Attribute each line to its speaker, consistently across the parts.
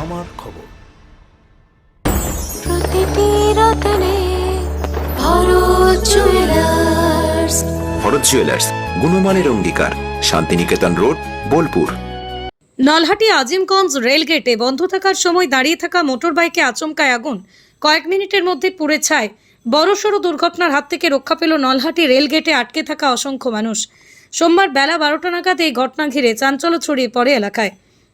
Speaker 1: আমার খবর।
Speaker 2: প্রতিটি রতনে ভারত জুয়েলার্স
Speaker 3: ভরত জুয়েলার্স গুণমানের অঙ্গীকার শান্তিনিকেতন রোড বোলপুর।
Speaker 4: নলহাটি আজিমগঞ্জ রেলগেটে বন্ধ থাকার সময় দাঁড়িয়ে থাকা মোটরবাইকে আচমকায় আগুন। কয়েক মিনিটের মধ্যে পুড়ে ছায় বড়সড় দুর্ঘটনার হাত থেকে রক্ষা পেল নলহাটি রেলগেটে আটকে থাকা অসংখ্য মানুষ। সোমবার বেলা বারোটা নাগাদ এই ঘটনা ঘিরে চাঞ্চল্য ছড়িয়ে পড়ে এলাকায়।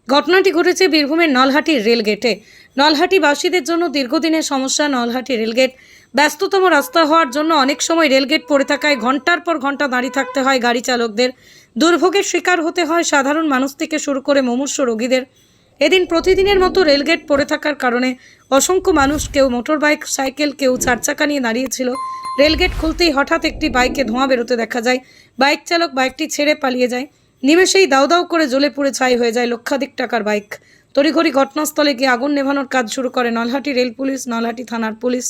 Speaker 4: ঘটনাটি ঘটেছে বীরভূমের নলহাটি রেলগেটে। নলহাটিবাসীদের জন্য দীর্ঘদিনের সমস্যা, নলহাটি রেলগেট ব্যস্ততম রাস্তা হওয়ার জন্য অনেক সময় রেলগেট পড়ে থাকায় ঘণ্টার পর ঘণ্টা দাঁড়িয়ে থাকতে হয় গাড়ি চালকদের। দুর্ভোগের শিকার হতে হয় সাধারণ মানুষ থেকে শুরু করে মুমূর্ষ রোগীদের। এদিন প্রতিদিনের মতো রেলগেট পড়ে থাকার কারণে অসংখ্য মানুষ, কেউ মোটরবাইক, সাইকেল, কেউ চারচাকা নিয়ে দাঁড়িয়েছিল। রেলগেট খুলতেই হঠাৎ একটি বাইকে ধোঁয়া বেরোতে দেখা যায়। বাইক চালক বাইকটি ছেড়ে পালিয়ে যায়। নিমেষেই দাউ দাউ করে জ্বলে পুড়ে ছাই হয়ে যায় লক্ষাধিক টাকার বাইক। তড়িঘড়ি ঘটনাস্থলে গিয়ে আগুন নেভানোর কাজ শুরু করে নলহাটি রেল পুলিশ, নলহাটি থানার পুলিশ।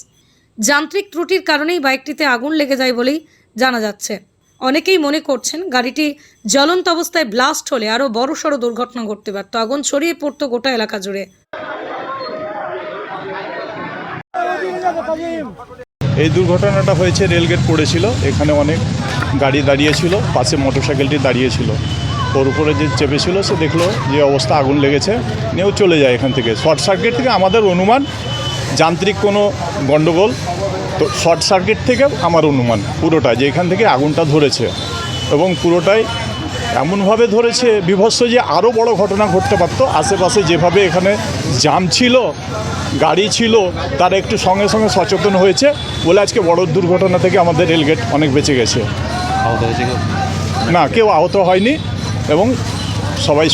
Speaker 4: যান্ত্রিক ত্রুটির কারণেই বাইকটিতে আগুন লেগে যায় বলেই জানা যাচ্ছে। অনেকেই মনে করছেন গাড়িটি জ্বলন্ত অবস্থায় ব্লাস্ট হলে আরও বড়সড় দুর্ঘটনা ঘটতে পারত। আগুন ছড়িয়ে পড়তো গোটা এলাকা জুড়ে।
Speaker 5: এই দুর্ঘটনাটা হয়েছে রেলগেট পড়েছিল। এখানে অনেক গাড়ি দাঁড়িয়েছিল পাশে মোটর মোটরসাইকেলটি দাঁড়িয়েছিল ওর উপরে যে চেপেছিল সে দেখল যে অবস্থা আগুন লেগেছে নিয়েও চলে যায় এখান থেকে। শর্ট সার্কিট থেকে আমাদের অনুমান যান্ত্রিক কোনো গণ্ডগোল তো শর্ট সার্কিট থেকে আমার অনুমান পুরোটা যে এখান থেকে আগুনটা ধরেছে। এবং পুরোটাই এমনভাবে ধরেছে বিভৎস যে আরও বড় ঘটনা ঘটতে পারতো। আশেপাশে যেভাবে এখানে জাম ছিল গাড়ি ছিল তারা একটু সঙ্গে সঙ্গে সচেতন হয়েছে বলে আজকে বড় দুর্ঘটনা থেকে আমাদের রেলগেট অনেক বেঁচে গেছে। না কেউ আহত হয়নি। এবং সবাই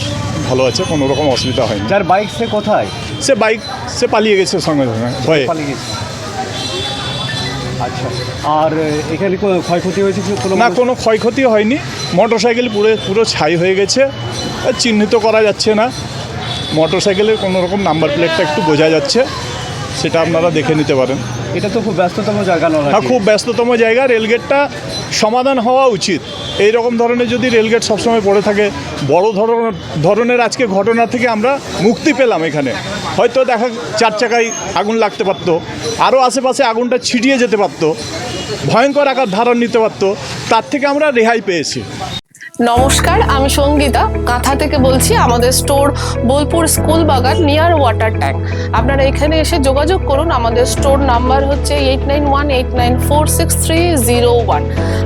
Speaker 5: ভালো আছে কোনো রকম অসুবিধা হয়নি।
Speaker 6: যার বাইক সে কোথায়?
Speaker 5: সে বাইক সে পালিয়ে গেছে সঙ্গে সঙ্গে ভয়ে।
Speaker 6: পালিয়ে গেছে। আচ্ছা আর এখানে কোনো ক্ষয়ক্ষতি হয়েছে
Speaker 5: না কোনো ক্ষয়ক্ষতি হয়নি। মোটর সাইকেল পুরো পুরো ছাই হয়ে গেছে। চিহ্নিত করা যাচ্ছে না। মোটর সাইকেলের কোনো রকম নাম্বার প্লেটটা একটু বোঝা যাচ্ছে। সেটা আপনারা দেখে নিতে পারেন।
Speaker 6: এটা তো খুব ব্যস্ততম জায়গা নয়
Speaker 5: হ্যাঁ খুব ব্যস্ততম জায়গা। রেলগেটটা সমাধান হওয়া উচিত। এই রকম ধরনের যদি রেলগেট সবসময় পড়ে থাকে, বড় ধরনের ধরনের আজকে ঘটনা থেকে আমরা মুক্তি পেলাম এখানে। হয়তো দেখা চার চাকায় আগুন লাগতে পারত আরও আশেপাশে আগুনটা ছিটিয়ে যেতে পারত, ভয়ঙ্কর আকার ধারণ নিতে পারত, তার থেকে আমরা রেহাই পেয়েছি।
Speaker 7: নমস্কার, আমি সঙ্গীতা। কাঁথা থেকে বলছি আমাদের স্টোর বোলপুর স্কুল বাগান নিয়ার ওয়াটার ট্যাঙ্ক আপনারা এখানে এসে যোগাযোগ করুন, আমাদের স্টোর নাম্বার হচ্ছে eight nine one eight nine four six three zero one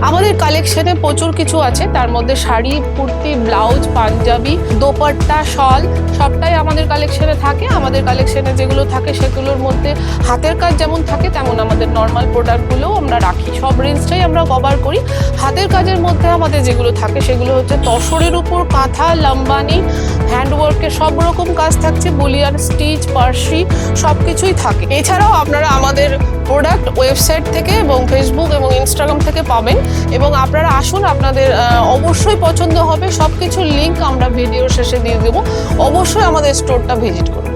Speaker 7: আমাদের কালেকশনে প্রচুর কিছু আছে, তার মধ্যে শাড়ি, কুর্তি ব্লাউজ পাঞ্জাবি, দোপাট্টা, শল, সবটাই আমাদের কালেকশনে থাকে। আমাদের কালেকশনে যেগুলো থাকে, সেগুলোর মধ্যে হাতের কাজ যেমন থাকে, তেমন আমাদের নর্মাল প্রোডাক্টগুলোও আমরা রাখি। সব রেঞ্জটাই আমরা কভার করি। হাতের কাজের মধ্যে আমাদের যেগুলো থাকে, সেগুলো হচ্ছে তসরের উপর কাঁথা লাম্বানি হ্যান্ডওয়ার্কের সব রকম কাজ থাকছে, বলিয়ান, স্টিচ, পার্সি সব কিছুই থাকে। এছাড়াও আপনারা আমাদের প্রোডাক্ট ওয়েবসাইট থেকে এবং ফেসবুক এবং ইনস্টাগ্রাম থেকে পাবেন এবং আপনারা আসুন, আপনাদের অবশ্যই পছন্দ হবে। সব কিছুর লিঙ্ক আমরা ভিডিও শেষে দিয়ে দেবো। অবশ্যই আমাদের স্টোরটা ভিজিট করুন।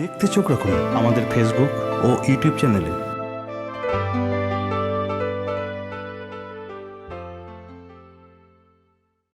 Speaker 1: দেখতে চোখ রাখুন আমাদের ফেসবুক ও ইউটিউব চ্যানেলে